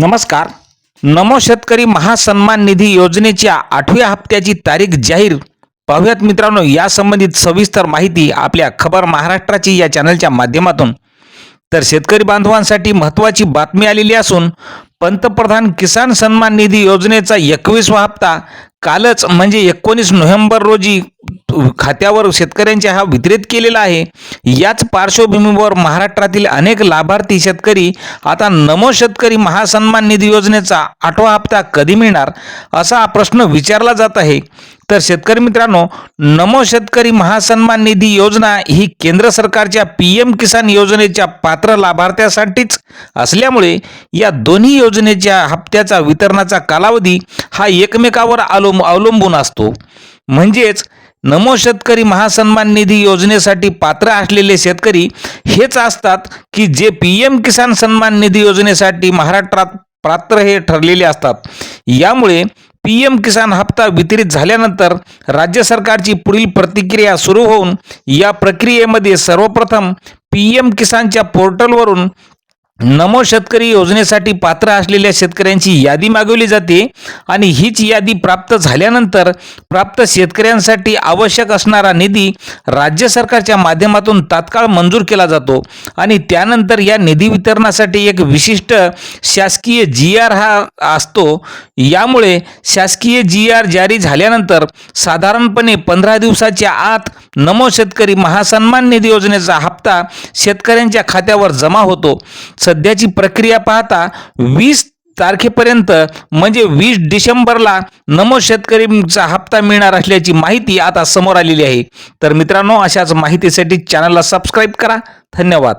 नमस्कार. नमो शेतकरी महासन्मान निधी योजनेच्या आठव्या हप्त्याची तारीख जाहीर. पाहुयात मित्रांनो या संबंधित सविस्तर माहिती आपल्या खबर महाराष्ट्राची या चॅनलच्या माध्यमातून. तर शेतकरी बांधवांसाठी महत्त्वाची बातमी आलेली असून पंतप्रधान किसान सन्मान निधी योजनेचा एकवीसवा हप्ता कालच म्हणजे एकोणीस नोव्हेंबर रोजी खात्यावर शेतकऱ्यांच्या हा वितरित केलेला आहे. याच पार्श्वभूमीवर महाराष्ट्रातील अनेक लाभार्थी शेतकरी आता नमो शेतकरी महासन्मान निधी योजनेचा आठवा हप्ता कधी मिळणार असा प्रश्न विचारला जात आहे. तर शेतकरी मित्रांनो नमो शेतकरी महासन्मान निधी योजना ही केंद्र सरकारच्या पी एम किसान योजनेच्या पात्र लाभार्थ्यासाठीच असल्यामुळे या दोन्ही योजनेच्या हप्त्याचा वितरणाचा कालावधी हा एकमेकावर अवलंब अवलंबून असतो. म्हणजेच नमो शेतकरी महासन्मान निधी योजनेसाठी पात्र असलेले शेतकरी हेच असतात की जे पी एम किसान सन्मान निधी योजनेसाठी महाराष्ट्रात पात्र हे ठरलेले असतात. यामुळे पी एम किसान हप्ता वितरित झाल्यानंतर राज्य सरकारची पुढील प्रतिक्रिया सुरू होऊन या प्रक्रियेमध्ये सर्वप्रथम पी एम किसानच्या पोर्टलवरून नमो शेतकरी योजनेसाठी पात्र असलेल्या शेतकऱ्यांची यादी मागवली जाते आणि हीच यादी प्राप्त झाल्यानंतर प्राप्त शेतकऱ्यांसाठी आवश्यक असणारा निधी राज्य सरकारच्या माध्यमातून तात्काळ मंजूर केला जातो. आणि त्यानंतर या निधी वितरणासाठी एक विशिष्ट शासकीय जी आर हा असतो. यामुळे शासकीय जी आर जारी झाल्यानंतर साधारणपणे पंधरा दिवसाच्या आत नमो शेतकरी महासन्मान निधी योजनेचा हप्ता शेतकऱ्यांच्या खात्यावर जमा होतो. सध्याची प्रक्रिया पाहता वीस तारखेपर्यंत म्हणजे वीस डिसेंबरला नमो शेतकरीचा हप्ता मिळणार असल्याची माहिती आता समोर आलेली आहे. तर मित्रांनो अशाच माहितीसाठी चॅनलला सबस्क्राईब करा. धन्यवाद.